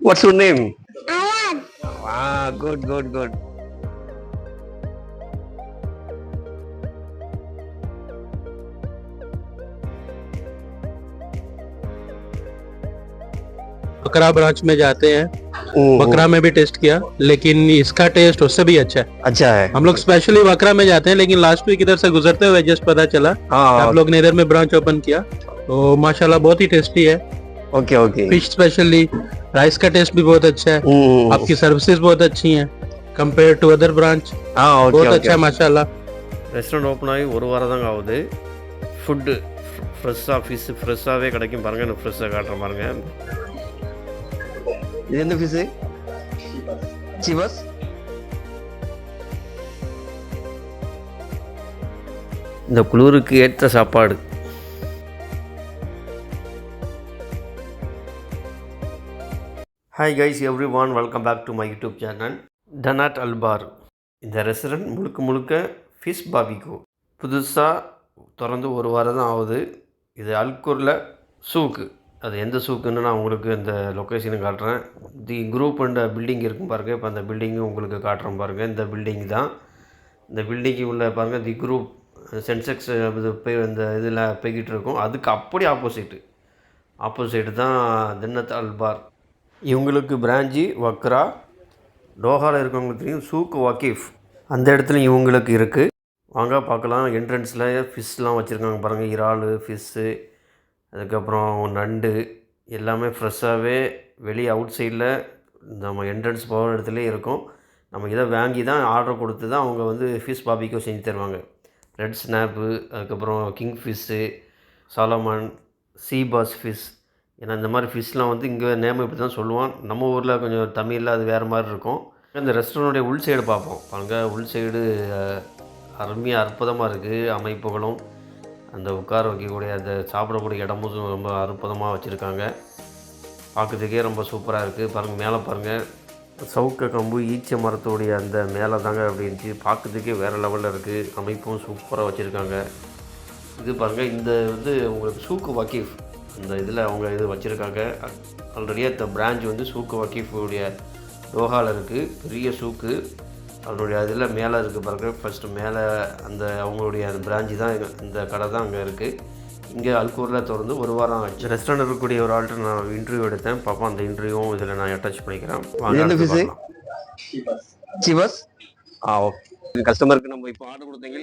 What's your name? Ayan. Ah, good, good, good. बकरा branch में जाते हैं। बकरा में भी टेस्ट किया लेकिन इसका टेस्ट उससे भी अच्छा है। अच्छा है। हम लोग स्पेशली बकरा में जाते हैं लेकिन लास्ट वीक इधर से गुजरते हुए जस्ट पता चला हाँ। आप लोग ने इधर में ब्रांच ओपन किया। तो माशाल्लाह बहुत ही टेस्टी है। okay okay fish specially rice का टेस्ट भी बहुत अच्छा है हम्म, आपकी सर्विसेज बहुत अच्छी हैं कंपेयर टू अदर ब्रांच हाँ बहुत ओके अच्छा है ओके माशाल्लाह ரெஸ்டாரண்ட் ஓப்பன் ஆகி ஒரு வாரம் தாங்க ஆகுது ஃபுட்டு ஃப்ரெஷ்ஷாக ஃபிஷ் ஃப்ரெஷ்ஷாகவே கிடைக்கும் பாருங்கள் நான் ஃப்ரெஷ்ஷாக காட்டுறேன் பாருங்கள் இது எந்த ஃபிஷ் சிவஸ் இந்த குளிருக்கு ஏற்ற சாப்பாடு Hi guys everyone welcome back to my YouTube channel டனாட் அல்பார் இந்த ரெஸ்டாரண்ட் முழுக்க முழுக்க ஃபிஷ் பாபிகோ புதுசாக திறந்து ஒரு வாரம் தான் ஆகுது. இது அல்கூரில் சூக்கு அது எந்த சூக்குன்னு நான் உங்களுக்கு இந்த லொக்கேஷனை காட்டுறேன். தி குரூப் அண்ட் பில்டிங் இருக்கும் பாருங்கள் இப்போ அந்த பில்டிங்கும் உங்களுக்கு காட்டுறேன் பாருங்கள் இந்த பில்டிங் தான். இந்த பில்டிங்கு உள்ள பாருங்கள் தி குரூப் சென்செக்ஸ் இது போய் இந்த இதில் போய்கிட்டு இருக்கும். அதுக்கு அப்படி ஆப்போசிட்டு ஆப்போசிட்டு தான் தின்னத் அல்பார் இவங்களுக்கு பிராஞ்சி வக்ரா டோஹாவில் இருக்கவங்களுக்கு தெரியும் சூக் வக்கீஃப். அந்த இடத்துல இவங்களுக்கு இருக்குது வாங்க பார்க்கலாம். என்ட்ரன்ஸில் ஃபிஷ்லாம் வச்சுருக்காங்க பாருங்கள் இறால் ஃபிஷ்ஷு அதுக்கப்புறம் நண்டு. எல்லாமே ஃப்ரெஷ்ஷாகவே வெளியே அவுட் சைடில் நம்ம என்ட்ரன்ஸ் போகிற இடத்துல இருக்கும். நம்ம இதை வாங்கி தான் ஆர்டர் கொடுத்து தான் அவங்க வந்து ஃபிஷ் பாபிக்கும் செஞ்சு தருவாங்க. ரெட் ஸ்னாப்பு அதுக்கப்புறம் king fish salmon sea bass fish ஏன்னா இந்த மாதிரி ஃபிஷ்லாம் வந்து இங்கே நேம் இப்படி தான் சொல்லுவான். நம்ம ஊரில் கொஞ்சம் தமிழில் அது வேறு மாதிரி இருக்கும். இந்த ரெஸ்டாரண்ட்டுடைய உள் சைடு பார்ப்போம். பாருங்கள் உள் சைடு அருமையாக அற்புதமாக இருக்குது அமைப்புகளும் அந்த உட்கார வைக்கக்கூடிய அந்த சாப்பிடக்கூடிய இடமும் ரொம்ப அற்புதமாக வச்சுருக்காங்க. பார்க்கறதுக்கே ரொம்ப சூப்பராக இருக்குது பாருங்கள் மேலே பாருங்கள் சவுக்க கம்பு ஈச்ச மரத்துடைய அந்த மேலே தாங்க அப்படி இருந்துச்சு பார்க்கறதுக்கே வேறு லெவலில் இருக்குது அமைப்பும் சூப்பராக வச்சுருக்காங்க. இது பாருங்கள் இந்த வந்து உங்களுக்கு சூக்கு வக்கீஃப் இந்த இதில் அவங்க இது வச்சுருக்காங்க. ஆல்ரெடி அந்த பிரான்ச் வந்து சூக்கு வக்கீஃபுடைய டோஹாவில் இருக்குது பெரிய சூக்கு. அதனுடைய இதில் மேலே இருக்குது பாருங்க. ஃபஸ்ட்டு மேலே அந்த அவங்களுடைய அந்த பிராஞ்சு தான் இந்த கடை தான் அங்கே இருக்குது இங்கே அல்கூரில் திறந்து ஒரு வாரம் ஆச்சு. ரெஸ்டாரண்ட் இருக்கக்கூடிய ஒரு ஆள்கிட்ட நான் இன்டர்வியூ எடுத்தேன். பாப்பா அந்த இன்டர்வியூவும் இதில் நான் அட்டாச் பண்ணிக்கிறேன். சிவாஸ் ஆ ஓகே. கஸ்டமருக்கு நம்ம இப்போ ஆர்டர் கொடுத்தீங்க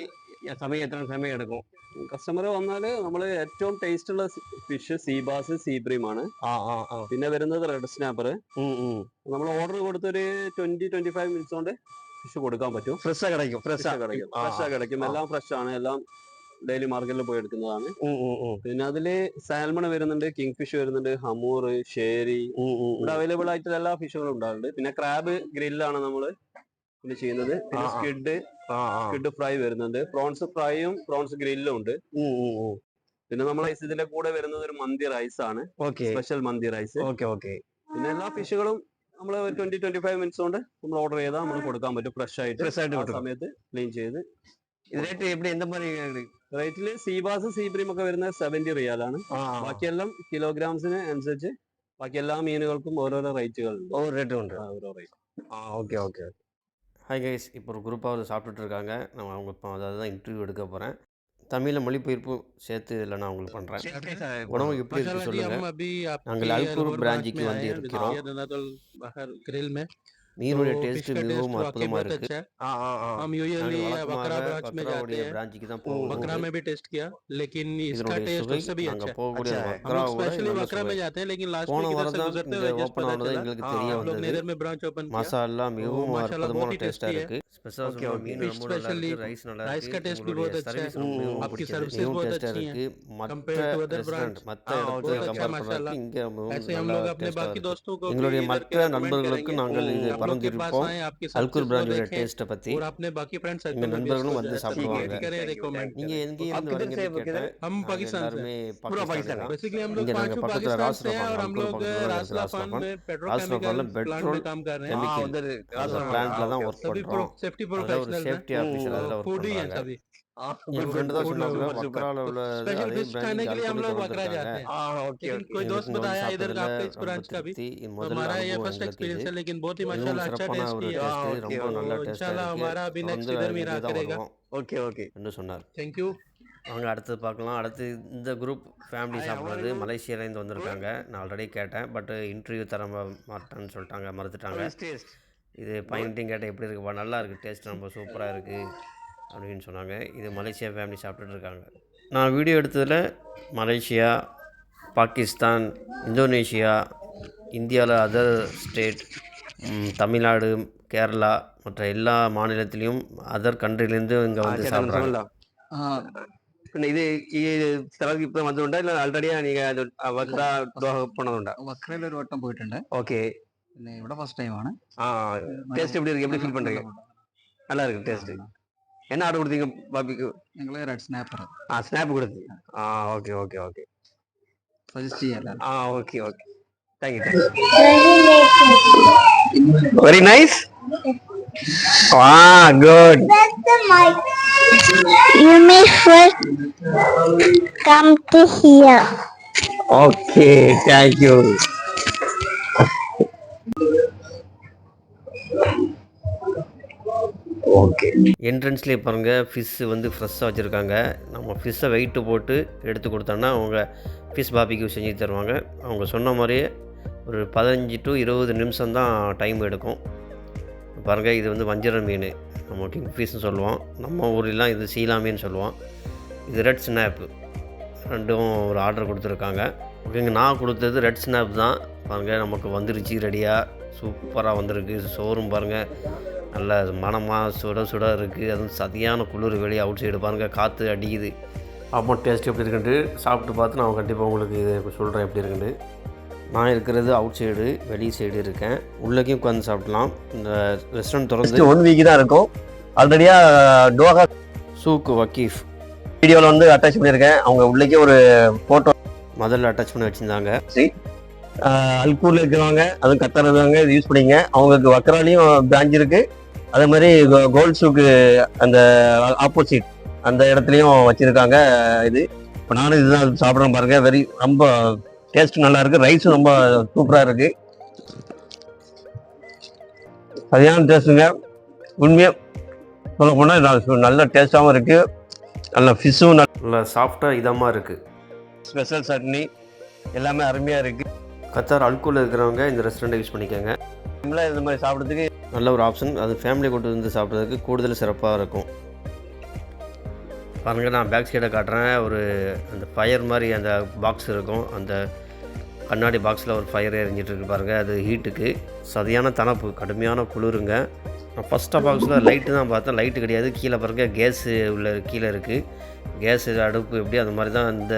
சமயம் எத்தனை சமயம் எடுக்கும்? കസ്റ്റമർ വന്നാൽ നമ്മൾ ഏറ്റവും ടേസ്റ്റ് ഉള്ള ഫിഷ് സീബാസ് സീബ്രീം ആണ്. പിന്നെ വരുന്നത് റെഡ് സ്നാപ്പർ. നമ്മൾ ഓർഡർ കൊടുത്തൊരു ട്വന്റി ട്വന്റി ഫൈവ് മിനിറ്റ്സ് കൊണ്ട് ഫിഷ് കൊടുക്കാൻ പറ്റും. ഫ്രഷ് കിടക്കും ഫ്രഷ് കിടക്കും ഫ്രഷ്. കിടക്കും എല്ലാം ഫ്രഷ് ആണ്. എല്ലാം ഡെയിലി മാർക്കറ്റിൽ പോയി എടുക്കുന്നതാണ്. പിന്നെ അതിൽ സാൽമൺ വരുന്നുണ്ട് കിങ് ഫിഷ് വരുന്നുണ്ട് ഹമൂർ ഷേരി. ഇവിടെ അവൈലബിൾ ആയിട്ടുള്ള എല്ലാ ഫിഷുകളും ഉണ്ടാവുന്നുണ്ട്. പിന്നെ ക്രാബ് ഗ്രില്ലാണ് നമ്മൾ പിന്നെ ചെയ്യുന്നത്. പിന്നെ. സ്കിഡ് സ്ക്വിഡ് ഫ്രൈ വരുന്നുണ്ട്. പ്രോൺസ് ഫ്രൈയും പ്രോൺസ് ഗ്രില്ലും ഉണ്ട്. പിന്നെ നമ്മൾ ഐസ് ഇതിന്റെ കൂടെ വരുന്നത് ഒരു മന്തി റൈസ് ആണ്. സ്പെഷ്യൽ മന്തി റൈസ് പിന്നെ എല്ലാ ഫിഷുകളും നമ്മൾ ഒരു ട്വന്റി ട്വന്റി ഫൈവ് മിനിറ്റ്സ് കൊണ്ട് നമ്മൾ ഓർഡർ ചെയ്താൽ നമ്മൾ കൊടുക്കാൻ പറ്റും. ഫ്രഷ് ആയിട്ട്. ഫ്രഷ് ആയിട്ട് സമയത്ത് ക്ലീൻ ചെയ്ത്. റേറ്റ് എവിടെ എന്താ പറയുക റേറ്റിൽ സീബാസ് സീബ്രീം ഒക്കെ വരുന്നത് സെവന്റി റിയാലാണ് ബാക്കിയെല്ലാം കിലോഗ്രാംസിന് അനുസരിച്ച് ബാക്കി എല്ലാ മീനുകൾക്കും ഓരോരോ റേറ്റുകൾ ഓരോ റേറ്റുണ്ട് ഓരോ rate okay okay okay. Hi guys இப்போ ஒரு குரூப்பாக வந்து சாப்பிட்டுட்ருக்காங்க. நான் அவங்க இப்போ அதாவது தான் இன்டர்வியூ எடுக்க போகிறேன் தமிழில் மொழிபெயர்ப்பு சேர்த்து இதில் நான் உங்களுக்கு பண்ணுறேன் உணவு எப்படி இருக்கு சொல்லுங்கள் நாங்கள் அல்பூர் பிராஞ்சிக்கு வந்து இருக்கிறோம் विजय जनातल बाहर ग्रिल में மீனுடைய तो டேஸ்ட் फिश का மிகவும் टेस्ट वाकई அற்புதமாக बहुत இருக்குது अच्छा है ஆ ஆ ஆ हम நாங்கள் यूजुअली बकरा வழக்கமாக ब्रांच में जाते பக்ராவுடைய हैं பிராஞ்சுக்கு தான் बकरा போவோம் में भी टेस्ट किया लेकिन इसका இதனுடைய टेस्ट சுவை उससे भी अच्छा நாங்கள் है போகக்கூடிய अच्छा है। हम लोग பக்ராவோட स्पेशली நல்ல बकरा में சுவை जाते हैं लेकिन लास्ट போன वीक इधर வாரம் से தான் गुजरते இந்த हुए जस्ट ஓப்பன் पता ஆனது चला எங்களுக்கு ஆ, தெரிய हम लोग ने வந்தது इधर में ब्रांच ओपन किया மசாலா மிகவும் மாஷாஅல்லாஹ் அற்புதமான बहुत ही டேஸ்ட்டாக tasty है। இருக்குது ஸ்பெஷலாக Okay, சொல்லுங்கள் okay. மீன் Fish ரொம்ப நல்லா specially, இருக்குது ரைஸ் நல்லா rice का இருக்குது taste भी உங்களுடைய बहुत अच्छा है। சர்வீஸ் ரொம்ப மிகவும் आपकी பிடிச்சது services மிகவும் बहुत டேஸ்ட்டாக अच्छी हैं। இருக்குது மற்ற Compared to other restaurant branch. மற்ற ஆ, இடத்துல okay, okay. கம்பேர் माशाल्लाह। பண்ணுறதுக்கு இங்கே ऐसे हम நல்லா लोग अपने டேஸ்ட்டாக बाकी இருக்குது दोस्तों को भी எங்களுடைய इधर மற்ற के recommend நண்பர்களுக்கு करेंगे। நாங்கள் இது பழம் இருக்கும் அல்கூர் பிராண்டியோட டேஸ்ட்டை பற்றி எங்கள் நண்பர்களும் வந்து சாப்பிடுவாங்க நீங்கள் எங்கேயிருந்து வரீங்கன்னு கேட்டேன் எல்லாருமே பாகிஸ்தான் பெட்ரோல் பிளான்ட்ல தான் ஒர்க் பண்ணுறோம் சேஃப்டி ஆஃபீஸர் அதில் ஒர்க் பண்ணுறாங்க सभी ஆ, ये good, ஃப்ரெண்டு தான் good, சொன்னாங்க super, super. வக்ரால உள்ள स्पेशल அதே फिश खाने के लिए हम लोग பிரான்ச் बकरा जाते हैं ஆ ஓகே लेकिन ஓகே कोई दोस्त எனக்கு வந்து बताया इधर का சாப்பிட்டதுல आपका इस ரொம்ப ब्रांच का भी திருப்தி. இது तो முதல்ல हमारा ये அனுபவம் फर्स्ट எங்களுக்கு एक्सपीरियंस இது है लेकिन बहुत ही இதுவும் माशाल्लाह अच्छा சிறப்பான टेस्ट ஒரு किया Ah, டேஸ்ட் okay, ரொம்ப okay. நல்ல तो டேஸ்டா इंशाल्लाह இருக்கு हमारा भी नेक्स्ट தொடர்ந்து इधर में இங்கே रहा தான் करेगा வருவோம் ஓகே ஓகே थैंक यू என்று சொன்னார் थैंक வாங்க அடுத்து பார்க்கலாம் அடுத்து இந்த குரூப் ஃபேமிலி Hi, சாப்பிட்றது how are you? மலேசியாலேருந்து வந்திருக்காங்க நான் ஆல்ரெடி கேட்டேன் பட் இன்டர்வியூ தர மா- மாட்டேன்னு சொல்லிட்டாங்க மறுத்துட்டாங்க டேஸ்ட் இது பையன்ட்டையும் கேட்டேன் எப்படி இருக்குப்பா நல்லா இருக்குது டேஸ்ட் ரொம்ப சூப்பராக இருக்குது அப்படின்னு சொன்னாங்க. இது மலேசியா ஃபேமிலி சாப்பிட்டுட்ருக்காங்க நான் வீடியோ எடுத்ததில் மலேசியா பாகிஸ்தான் இந்தோனேஷியா இந்தியாவில் அதர் ஸ்டேட் தமிழ்நாடு கேரளா மற்ற எல்லா மாநிலத்திலையும் அதர் கண்ட்ரிலேருந்து இங்கே வந்து சாப்பிட்றாங்க. இது இது സ്ഥലത്ത് ഇപ്പൊ വന്നിട്ടുണ്ടോ ഇല്ല ആൾറെഡി നീങ്ക വക്ര ദോഹ പോണതുണ്ടോ വക്രയിൽ ഒരു വട്ടം പോയിട്ടുണ്ട് ഓക്കെ പിന്നെ ഇവിടെ ഫസ്റ്റ് ടൈമാണ് ആ ടേസ്റ്റ് എപ്പി எப்படி ஃபீல் பண்ணுறீங்க நல்லா இருக்கு டேஸ்ட்டு என்ன ஆர்டர் கொடுத்தீங்க பாப்பிக்கு எங்களே ரெட் ஸ்னாப்பர் ஆ ஸ்னாப் கொடுத்து ஆ ஓகே ஓகே ஓகே சஜஸ்ட் செய்யலாம் ஆ okay okay thank you very nice ah good You may first come to here. Okay, thank you. Okay என்ட்ரன்ஸ்லேயே பாருங்கள் ஃபிஷ்ஷு வந்து ஃப்ரெஷ்ஷாக வச்சுருக்காங்க. நம்ம ஃபிஷ்ஷை வெயிட்டு போட்டு எடுத்து கொடுத்தோன்னா அவங்க ஃபிஷ் பாபிக்கு செஞ்சு தருவாங்க. அவங்க சொன்ன மாதிரியே ஒரு பதினஞ்சு டு இருபது நிமிஷம் தான் டைம் எடுக்கும். பாருங்கள் இது வந்து வஞ்சர மீன். நம்ம கிங் ஃபிஷ்னு சொல்லுவோம். நம்ம ஊர்லாம் இது சீலா மீன் சொல்லுவோம். இது ரெட் ஸ்னாப்பு ரெண்டும் ஒரு ஆர்டர் கொடுத்துருக்காங்க. ஓகேங்க நான் கொடுத்தது ரெட் ஸ்னாப் தான். பாருங்கள் நமக்கு வந்துருச்சு ரெடியாக சூப்பராக வந்திருக்கு. சோறும் பாருங்கள் நல்ல மனமாக சுட சுட இருக்குது அதுவும் சதியான குளிர் வெளியே அவுட் சைடு பாருங்கள் காற்று அடிக்குது. அப்போ டேஸ்ட் எப்படி இருக்குன்ட்டு சாப்பிட்டு பார்த்து நான் கண்டிப்பாக உங்களுக்கு இது சொல்கிறேன் எப்படி இருக்குன்னு நான் இருக்கிறது அவுட் சைடு வெளி சைடு இருக்கேன். உள்ளேயும் உட்காந்து சாப்பிடலாம். இந்த ரெஸ்டாரண்ட் திறந்து ஒன் வீக் தான் இருக்கும். ஆல்ரெடியா டோஹா சூக்கு வக்கீஃப். வீடியோவில் வந்து அட்டாச் பண்ணியிருக்கேன். அவங்க உள்ளேக்கே ஒரு ஃபோட்டோ முதல்ல அட்டாச் பண்ணி வச்சுருந்தாங்க. அல்கூர்ல இருக்கிறவங்க அதுவும் கத்தார் இருக்கிறவங்க இது யூஸ் பண்ணிங்க அவங்களுக்கு வக்கராலையும் பிரான்ச் இருக்கு. அதே மாதிரி கோல்ட் ஷூக்கு அந்த ஆப்போசிட் அந்த இடத்துலையும் வச்சிருக்காங்க இது. இப்போ நானும் இதுதான் சாப்பிட்றேன் பாருங்க. வெரி ரொம்ப டேஸ்ட் நல்லா இருக்கு ரைஸும் ரொம்ப சூப்பராக இருக்கு. சரியான டேஸ்ட்டுங்க உண்மையாக சொல்ல போனால் நல்ல டேஸ்ட்டாகவும் இருக்கு. நல்ல ஃபிஷ்ஷும் நல்லா சாஃப்டாக இதமாக இருக்குது ஸ்பெஷல் சட்னி. எல்லாமே அருமையாக இருக்கு. கத்தார் அல்கூலில் இருக்கிறவங்க இந்த ரெஸ்டாரண்ட்டை யூஸ் பண்ணிக்கோங்க. நம்மளே இந்த மாதிரி சாப்பிட்றதுக்கு நல்ல ஒரு ஆப்ஷன் அது ஃபேமிலி கொண்டு வந்து சாப்பிட்றதுக்கு கூடுதல் சிறப்பாக இருக்கும். பாருங்கள் நான் பேக் சைடை காட்டுறேன். ஒரு அந்த ஃபயர் மாதிரி அந்த பாக்ஸ் இருக்கும். அந்த கண்ணாடி பாக்ஸில் ஒரு ஃபயர் எரிஞ்சிட்டு இருக்கு பாருங்கள் அது ஹீட்டுக்கு சதியான தணப்பு கடுமையான குளிருங்க. நான் ஃபஸ்ட்டாக பாக்ஸில் லைட்டு தான் பார்த்தேன். லைட்டு கிடையாது. கீழே பாருங்கள் கேஸு உள்ள கீழே இருக்குது கேஸு அடுப்பு எப்படி அந்த மாதிரி தான் இந்த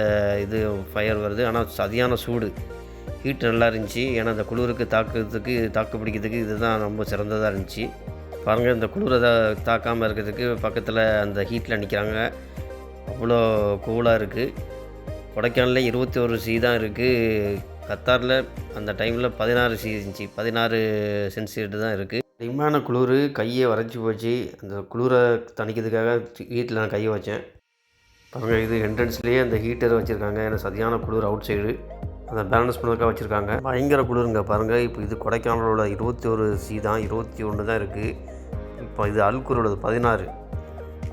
இது ஃபயர் வருது. ஆனால் சதியான சூடு. ஹீட் நல்லா இருந்துச்சு. ஏன்னா அந்த குளிருக்கு தாக்குறதுக்கு தாக்கு பிடிக்கிறதுக்கு இதுதான் ரொம்ப சிறந்ததாக இருந்துச்சு. பாருங்கள் இந்த குளிரை தாக்காமல் இருக்கிறதுக்கு பக்கத்தில் அந்த ஹீட்டில் நிற்கிறாங்க அவ்வளோ கூலாக இருக்குது கொடைக்கானலில் இருபத்தி ஒரு சி தான் இருக்குது கத்தாரில் அந்த டைமில் பதினாறு சி இருந்துச்சு. பதினாறு சென்சியேட் தான் இருக்குது அதிகமான குளிர் கையை வரைச்சி போச்சு. அந்த குளிரை தணிக்கிறதுக்காக ஹீட்டில் நான் கையை வச்சேன். பாருங்கள் இது என்ட்ரன்ஸ்லேயே அந்த ஹீட்டர் வச்சுருக்காங்க. ஏன்னா சரியான குளிர் அவுட் சைடு அதை பேலன்ஸ் பண்ணுறதுக்காக வச்சுருக்காங்க. பயங்கர குளிருங்க பாருங்கள் இப்போ இது கொடைக்கானலோட இருபத்தி ஒரு சி தான் இருபத்தி ஒன்று தான் இருக்குது இப்போ இது அல்குரோடது பதினாறு.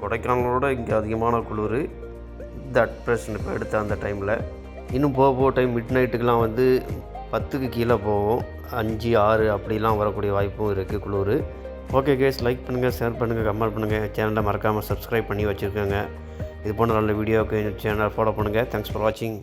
கொடைக்கானலோட இங்கே அதிகமான குளிர். இந்த அட்ரேஷன் இப்போ எடுத்த அந்த டைமில் இன்னும் போக போக டைம் மிட் நைட்டுக்கெலாம் வந்து பத்துக்கு கீழே போகும் அஞ்சு ஆறு அப்படிலாம் வரக்கூடிய வாய்ப்பும் இருக்குது குளிர். ஓகே கேஸ் லைக் பண்ணுங்கள் ஷேர் பண்ணுங்கள் கமெண்ட் பண்ணுங்கள் சேனலை மறக்காமல் சப்ஸ்கிரைப் பண்ணி வச்சுருக்கோங்க. இது போன்ற நல்ல வீடியோவுக்கு சேனலை ஃபாலோ பண்ணுங்கள் தேங்க்ஸ் ஃபார் வாட்சிங்